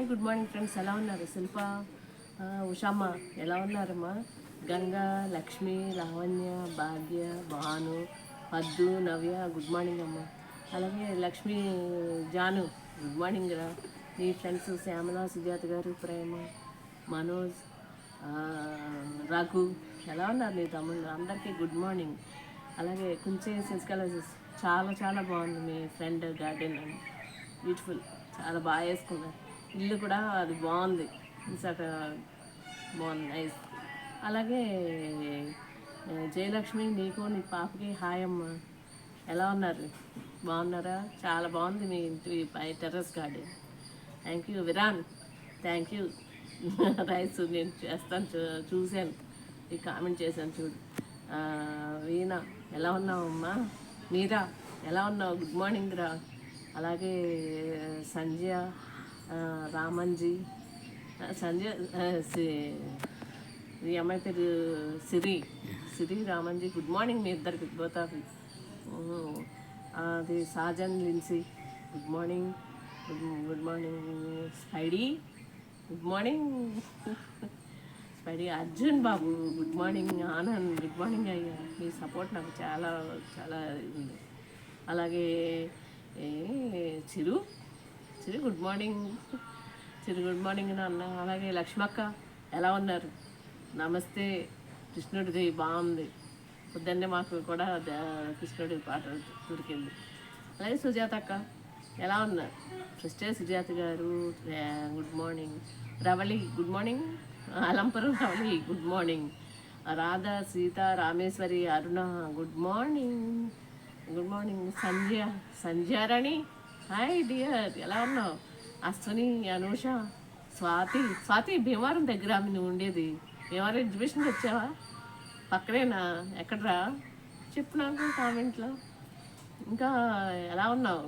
Hi good morning friends. ఎలా ఉన్నారు? శిల్ప ఆ, ఉషామ్మ ఎలా ఉన్నారమ్మా? గంగా లక్ష్మి లావణ్య భాగ్య భాను పద్దు నవ్య గుడ్ మార్నింగ్ అమ్మ. అలాగే లక్ష్మి జాను గుడ్ మార్నింగ్ రా. మీ ఫ్రెండ్స్ శ్యామల సుజాత గారు ప్రేమ మనోజ్ రఘు ఎలా ఉన్నారు నీ తమ్ముళ్ళు? అందరికీ గుడ్ మార్నింగ్. అలాగే కొంచెం సెన్సికలైజెస్ చాలా చాలా బాగుంది మీ ఫ్రెండ్ గార్డెన్ అని. బ్యూటిఫుల్ చాలా బాగా వేసుకున్నారు. ఇల్లు కూడా అది బాగుంది. విశాఖ బాగుంది నైస్. అలాగే జయలక్ష్మి నీకు నీ పాపకి హాయ్ అమ్మ. ఎలా ఉన్నారు? బాగున్నారా? చాలా బాగుంది మీ ఇంటి పై terrace garden. Thank you Viran. Thank you. Rice నేను చేస్తాను చూ- చూశాను. ఈ కామెంట్ చేశాను చూడు. వీణ ఎలా ఉన్నావు అమ్మా? మీరా ఎలా ఉన్నావు? గుడ్ మార్నింగ్ రా. అలాగే సంధ్య ఆ, రామన్జీ సి- ఈ అమ్మాయి పేరు సిరి సిరి రామన్జీ గుడ్ మార్నింగ్ మీ ఇద్దరికి బోత్ ఆఫ్ అది Sajan Lincy. Good morning good morning Spidey. Good morning Spidey Arjun Babu good morning Anand. Good morning అయ్యా. మీ సపోర్ట్ నాకు చాలా చాలా ఉంది. అలాగే Chiru. Chiru good morning. Chiru good morning నాన్న. అలాగే లక్ష్మక్క ఎలా ఉన్నారు? నమస్తే. కృష్ణుడిది బాగుంది. పొద్దున్నే మాకు కూడా కృష్ణుడి పాట దొరికింది. అలాగే సుజాత అక్క ఎలా ఉన్నారు? ఫస్ట్ సుజాత గారు good morning. Ravali good morning. Alampuram Ravali good morning. Radha Sita Rameshwari Aruna good morning. Good morning. Sandhya Sandhyarani. Hi dear ఎలా ఉన్నావు? అశ్విని అనూష స్వాతి. స్వాతి భీమవరం దగ్గర నువ్వు ఉండేది. భీమవరం ఎగ్జిబిషన్కి వచ్చావా పక్కనేనా? ఎక్కడరా? చెప్పు నాకు కామెంట్లో. ఇంకా ఎలా ఉన్నావు?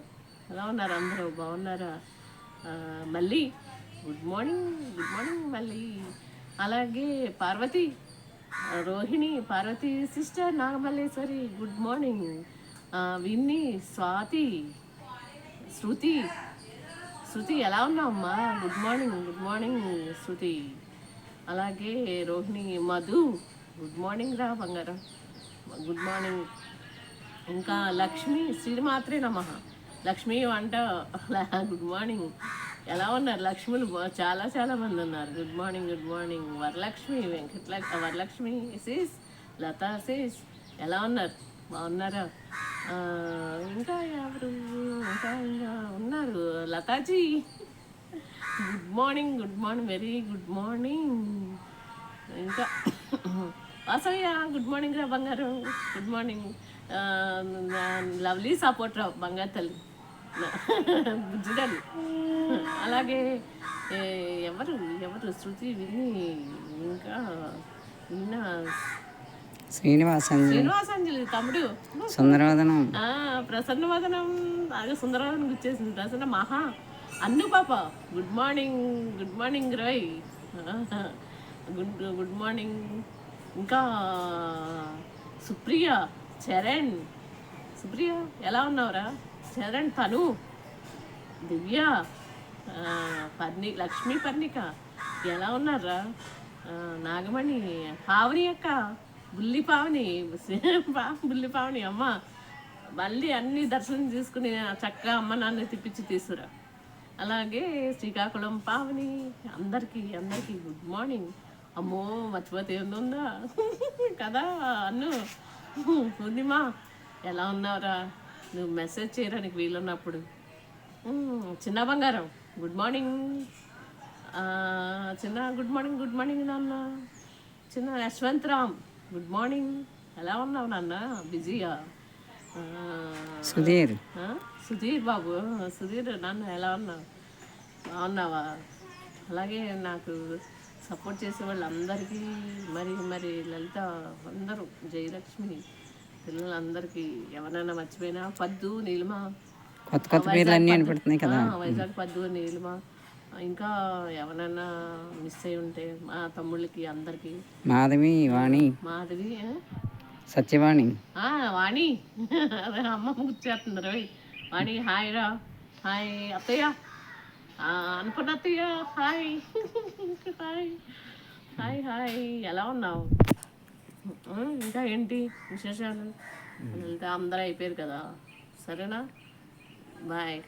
ఎలా ఉన్నారు అందరూ? బాగున్నారా? మళ్ళీ? గుడ్ మార్నింగ్ గుడ్ మార్నింగ్ మళ్ళీ. అలాగే Parvathi Rohini Parvathi sister Nagamalleswari good morning Vinni Swathi. Shruti Shruti ఎలా ఉన్నావమ్మా? Good morning good morning Shruti. అలాగే రోహిణి మధు గుడ్ మార్నింగ్ రా బంగారం. గుడ్ మార్నింగ్ ఇంకా లక్ష్మి శ్రీమాత్రే నమ. లక్ష్మి వంట గుడ్ మార్నింగ్ ఎలా ఉన్నారు లక్ష్ములు? చాలా చాలా మంది ఉన్నారు. Good morning good morning Varalakshmi Venkatalakshmi Varalakshmi sis Latha sis ఎలా ఉన్నారు? బాగున్నారా? ఇంకా ఎవరు? ఉన్నారు. Lathaji good morning good morning very good morning. ఇంకా వాసవ్య గుడ్ మార్నింగ్ రా బంగారు గుడ్ మార్నింగ్. లవ్లీ సపోర్ట్ రా బంగారు తల్లి. బుజ్జిడని అలాగే ఎవరు ఎవరు శృతి విని ఇంకా విన్నా శ్రీనివాసన్ శ్రీనివాసంజలి తమ్ముడు. సుందరవదనం. ప్రసన్నవదనం. బాగా సుందరవదనం గుర్చేసింది ప్రసన్న మహా. అన్ను పాప. Good morning good morning Roy good good morning ఇంకా సుప్రియ చరణ్. సుప్రియ ఎలా ఉన్నావురా? చరణ్ తను. దివ్య. పర్ణి లక్ష్మీ పర్ణిక. ఎలా ఉన్నారా? నాగమణి. పావని అక్క. బుల్లిపావని పా- అమ్మ. మళ్ళీ అన్ని దర్శనం చేసుకుని చక్కగా అమ్మ నాన్న తిప్పించి తీసుకురా అలాగే శ్రీకాకుళం పావని అందరికీ అందరికీ గుడ్ మార్నింగ్ అమ్మో మర్చిపోతే ఉందా? కదా అన్ను. పూర్ణిమ ఎలా ఉన్నావురా? నువ్వు మెసేజ్ చేయడానికి వీలున్నప్పుడు. చిన్న బంగారం గుడ్ మార్నింగ్ చిన్న గుడ్ మార్నింగ్ గుడ్ మార్నింగ్ నాన్న. చిన్న యశ్వంత్ రామ్ గుడ్ మార్నింగ్ ఎలా ఉన్నావు నాన్న? బిజీయా? సుధీర్? సుధీర్ బాబు. సుధీర్ నాన్న ఎలా ఉన్నావు? బాగున్నావా? అలాగే నాకు సపోర్ట్ చేసే వాళ్ళందరికీ మరి మరి లలిత అందరూ జయలక్ష్మి పిల్లలందరికీ ఎవరైనా మర్చిపోయినా పద్దు నీలిమ. కొత్త కొత్త పేర్లు అన్నీ కదా. వైజాగ్ పద్దు నీలిమ ఇంకా ఎవరైనా మిస్ అయి ఉంటే మా తమ్ముళ్ళకి అందరికీ. మాధవి వాణి. మాధవి? సత్యవాణి. వాణి. అదే అమ్మ ముచ్చేస్తుంది రవి. వాణి హాయ్ రా. హాయ్ అత్తయ్య. ఆ, అనుకున్నత్తయ్య హాయ్. హాయ్. Hi hi. ఎలా ఉన్నావు? ఇంకా ఏంటి విశేషాలు? అందరూ అయిపోయారు కదా. సరేనా? బాయ్.